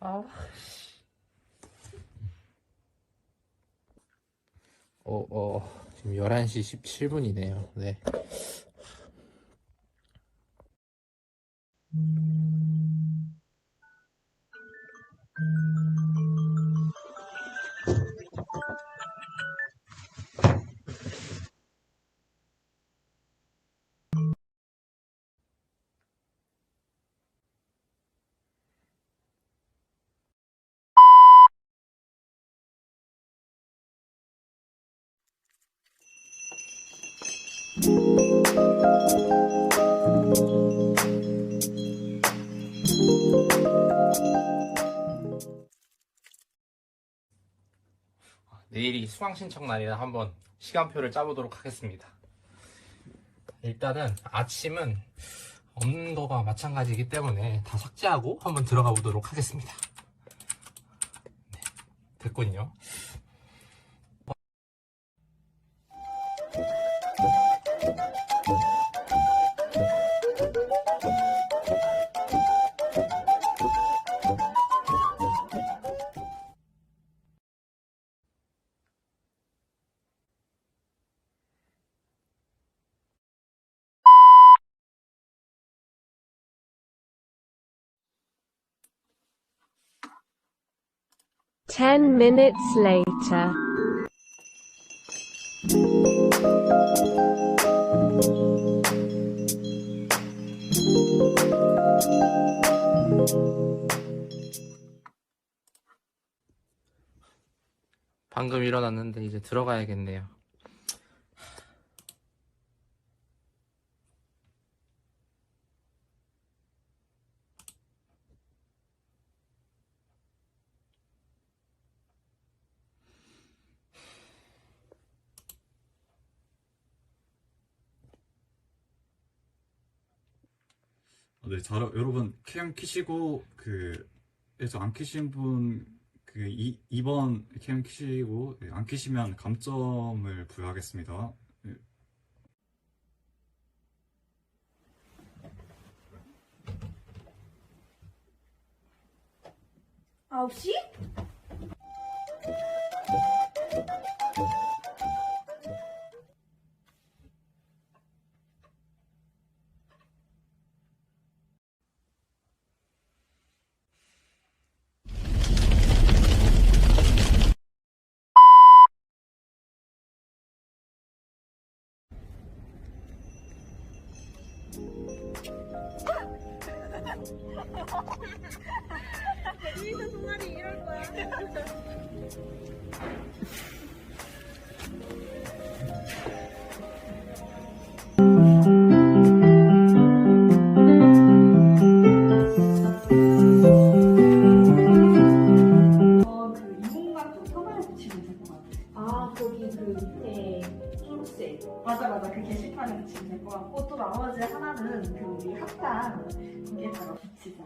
아. 어, 어, 지금 11시 17분이네요. 네. 내일이 수강 신청 날이라 한번 시간표를 짜보도록 하겠습니다. 일단은 아침은 없는 거가 마찬가지이기 때문에 다 삭제하고 한번 들어가 보도록 하겠습니다. 네, 됐군요. Ten minutes later. 방금 일어났는데 이제 들어가야겠네요. 네, 잘, 여러분, 캠 키시고, 그, 에서 안 키신 분, 그, 2, 2번 캠 키시고, 예, 안 키시면 감점을 부여하겠습니다. 예, 아홉 시? 어, 네, 붙이면 될 것 같고 또 나머지 하나는 그 우리 합당 이게 바로 붙이자.